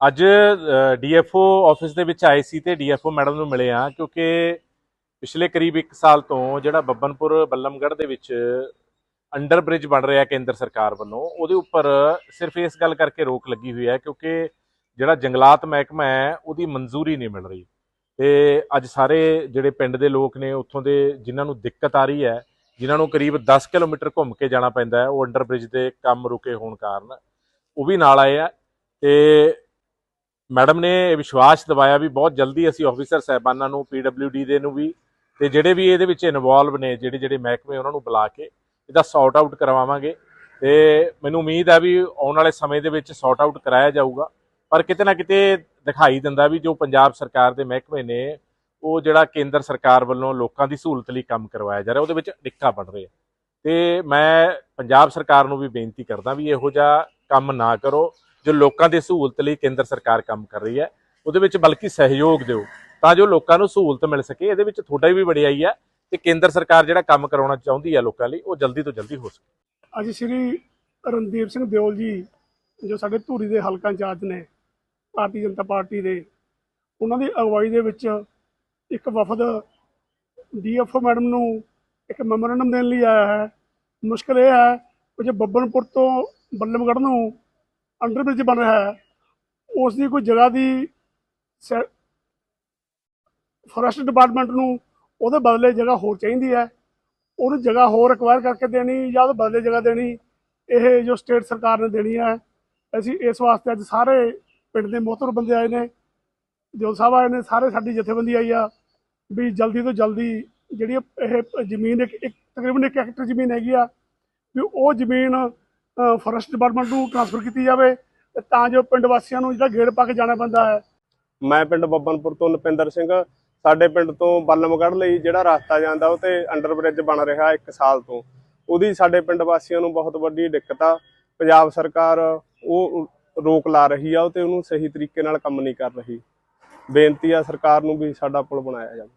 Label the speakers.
Speaker 1: ਅੱਜ DFO office ਦੇ ਵਿੱਚ ਆਏ ਸੀ ਤੇ ਡੀਐਫਓ ਮੈਡਮ ਨੂੰ ਮਿਲੇ ਆ ਕਿਉਂਕਿ ਪਿਛਲੇ ਕਰੀਬ 1 ਸਾਲ ਤੋਂ ਜਿਹੜਾ ਬੱਬਨਪੁਰ, ਬੱਲਮਗੜ੍ਹ ਦੇ ਵਿੱਚ ਅੰਡਰ ਬ੍ਰਿਜ ਬਣ ਰਿਹਾ ਕੇਂਦਰ ਸਰਕਾਰ ਵੱਲੋਂ, ਉਹਦੇ ਉੱਪਰ ਸਿਰਫ ਇਸ ਗੱਲ ਕਰਕੇ ਰੋਕ ਲੱਗੀ ਹੋਈ ਹੈ ਕਿਉਂਕਿ ਜਿਹੜਾ ਜੰਗਲਾਤ ਮਹਿਕਮਾ ਹੈ, ਉਹਦੀ ਮਨਜ਼ੂਰੀ ਨਹੀਂ ਮਿਲ ਰਹੀ। ਤੇ ਅੱਜ ਸਾਰੇ ਜਿਹੜੇ ਪਿੰਡ ਦੇ ਲੋਕ ਨੇ, ਉੱਥੋਂ ਦੇ ਜਿਨ੍ਹਾਂ ਨੂੰ ਦਿੱਕਤ ਆ ਰਹੀ ਹੈ, ਜਿਨ੍ਹਾਂ ਨੂੰ ਕਰੀਬ 10 ਕਿਲੋਮੀਟਰ ਘੁੰਮ ਕੇ ਜਾਣਾ ਪੈਂਦਾ ਹੈ, ਉਹ ਅੰਡਰ ਬ੍ਰਿਜ ਦੇ ਕੰਮ ਰੁਕੇ ਹੋਣ ਕਾਰਨ, ਉਹ ਵੀ ਨਾਲ ਆਏ ਆ। ਤੇ ਮੈਡਮ ਨੇ ਇਹ ਵਿਸ਼ਵਾਸ ਦਿਵਾਇਆ ਵੀ ਬਹੁਤ ਜਲਦੀ ਅਸੀਂ ਆਫੀਸਰ ਸਹਿਬਾਨਾਂ ਨੂੰ ਪੀਡਬਲਯੂਡੀ ਦੇ ਨੂੰ ਵੀ ਤੇ ਜਿਹੜੇ ਵੀ ਇਹਦੇ ਵਿੱਚ ਇਨਵੋਲਵ ਨੇ, ਜਿਹੜੇ ਜਿਹੜੇ ਮਹਿਕਮੇ ਉਹਨਾਂ ਨੂੰ ਬੁਲਾ ਕੇ ਇਹਦਾ ਸੌਰਟ ਆਊਟ ਕਰਵਾਵਾਂਗੇ ਤੇ ਮੈਨੂੰ ਉਮੀਦ ਹੈ ਵੀ ਆਉਣ ਵਾਲੇ ਸਮੇਂ ਦੇ ਵਿੱਚ ਸੌਰਟ ਆਊਟ ਕਰਾਇਆ ਜਾਊਗਾ। ਪਰ ਕਿਤੇ ਨਾ ਕਿਤੇ ਦਿਖਾਈ ਦਿੰਦਾ ਵੀ ਜੋ ਪੰਜਾਬ ਸਰਕਾਰ ਦੇ ਮਹਿਕਮੇ ਨੇ, ਉਹ ਜਿਹੜਾ ਕੇਂਦਰ ਸਰਕਾਰ ਵੱਲੋਂ ਲੋਕਾਂ ਦੀ ਸਹੂਲਤ ਲਈ ਕੰਮ ਕਰਵਾਇਆ ਜਾ ਰਿਹਾ, ਉਹਦੇ ਵਿੱਚ ਡਿੱਕਾ ਬਣ ਰਿਹਾ। ਤੇ ਮੈਂ ਪੰਜਾਬ ਸਰਕਾਰ ਨੂੰ ਵੀ ਬੇਨਤੀ ਕਰਦਾ ਵੀ ਇਹੋ ਜਿਹਾ ਕੰਮ ਨਾ ਕਰੋ। ਜੋ ਲੋਕਾਂ ਦੀ ਸਹੂਲਤ ਲਈ ਕੇਂਦਰ ਸਰਕਾਰ ਕੰਮ ਕਰ ਰਹੀ ਹੈ, ਉਹਦੇ ਵਿੱਚ ਬਲਕਿ ਸਹਿਯੋਗ ਦਿਓ, ਤਾਂ ਜੋ ਲੋਕਾਂ ਨੂੰ ਸਹੂਲਤ ਮਿਲ ਸਕੇ। ਇਹਦੇ ਵਿੱਚ ਤੁਹਾਡਾ ਵੀ ਵਡਿਆਈ ਹੈ ਤੇ ਕੇਂਦਰ ਸਰਕਾਰ ਜਿਹੜਾ ਕੰਮ ਕਰਾਉਣਾ ਚਾਹੁੰਦੀ ਹੈ ਲੋਕਾਂ ਲਈ, ਉਹ ਜਲਦੀ ਤੋਂ ਜਲਦੀ ਹੋ ਸਕੇ।
Speaker 2: ਅੱਜ ਸ੍ਰੀ ਰਣਦੀਪ ਸਿੰਘ ਦਿਓਲ ਜੀ, ਜੋ ਸਾਡੇ ਧੂਰੀ ਦੇ ਹਲਕਾ ਇੰਚਾਰਜ ਨੇ, ਭਾਰਤੀ ਜਨਤਾ ਪਾਰਟੀ ਦੇ, ਉਹਨਾਂ ਦੀ ਅਗਵਾਈ ਦੇ ਵਿੱਚ ਇੱਕ ਵਫਦ ਡੀਐਫਓ ਮੈਡਮ ਨੂੰ ਇੱਕ ਮੈਮੋਰੰਡਮ ਦੇਣ ਲਈ ਆਇਆ ਹੈ। ਮੁਸ਼ਕਲ ਇਹ ਹੈ ਕਿ ਜੇ ਬੱਬਨਪੁਰ ਤੋਂ ਬੱਲਮਗੜ੍ਹ ਨੂੰ ਅੰਡਰ ਬ੍ਰਿਜ ਬਣ ਰਿਹਾ ਹੈ। ਉਸ ਦੀ ਕੋਈ ਜਗ੍ਹਾ ਦੀ ਫੋਰੈਸਟ ਡਿਪਾਰਟਮੈਂਟ ਨੂੰ ਉਹਦੇ ਬਦਲੇ ਜਗ੍ਹਾ ਹੋਰ ਚਾਹੀਦੀ ਹੈ। ਉਹਨੂੰ ਜਗ੍ਹਾ ਹੋਰ ਐਕਵਾਇਰ ਕਰਕੇ ਦੇਣੀ ਜਾਂ ਉਹਦੇ ਬਦਲੇ ਜਗ੍ਹਾ ਦੇਣੀ, ਇਹ ਜੋ ਸਟੇਟ ਸਰਕਾਰ ਨੇ ਦੇਣੀ ਹੈ। ਅਸੀਂ ਇਸ ਵਾਸਤੇ ਅੱਜ ਸਾਰੇ ਪਿੰਡ ਦੇ ਮੋਹਤਰ ਬੰਦੇ ਆਏ ਨੇ। ਦਿਲ ਸਾਹਿਬ ਆਏ ਨੇ, ਸਾਰੇ ਸਾਡੀ ਜਥੇਬੰਦੀ ਆਈ ਆ ਵੀ ਜਲਦੀ ਤੋਂ ਜਲਦੀ ਜਿਹੜੀ ਇਹ ਜ਼ਮੀਨ ਇੱਕ ਇੱਕ ਤਕਰੀਬਨ ਇੱਕ ਹੈਕਟਰ ਜ਼ਮੀਨ ਹੈਗੀ ਆ, ਵੀ ਉਹ ਜ਼ਮੀਨ ਫੋਰੈਸਟ ਡਿਪਾਰਟਮੈਂਟ ਨੂੰ ਟ੍ਰਾਂਸਫਰ ਕੀਤੀ ਜਾਵੇ ਤਾਂ ਜੋ ਪਿੰਡ ਵਾਸੀਆਂ ਨੂੰ ਜਿਹੜਾ ਗੇੜ ਪਾ ਕੇ ਜਾਣਾ ਪੈਂਦਾ ਹੈ।
Speaker 3: ਮੈਂ ਪਿੰਡ ਬੱਬਨਪੁਰ ਤੋਂ ਨਪਿੰਦਰ ਸਿੰਘ, ਸਾਡੇ ਪਿੰਡ ਤੋਂ ਬੱਲਮਗੜ੍ਹ ਲਈ ਜਿਹੜਾ ਰਸਤਾ ਜਾਂਦਾ ਉਹ ਤੇ ਅੰਡਰ ਬ੍ਰਿਜ ਬਣ ਰਿਹਾ 1 ਸਾਲ ਤੋਂ। ਉਹਦੀ ਸਾਡੇ ਪਿੰਡ ਵਾਸੀਆਂ ਨੂੰ ਬਹੁਤ ਵੱਡੀ ਦਿੱਕਤ ਆ। ਪੰਜਾਬ ਸਰਕਾਰ ਉਹ ਰੋਕ ਲਾ ਰਹੀ ਆ, ਉਹ ਤੇ ਉਹਨੂੰ ਸਹੀ ਤਰੀਕੇ ਨਾਲ ਕੰਮ ਨਹੀਂ ਕਰ ਰਹੀ। ਬੇਨਤੀ ਆ ਸਰਕਾਰ ਨੂੰ ਵੀ ਸਾਡਾ ਪੁਲ ਬਣਾਇਆ ਜਾਵੇ।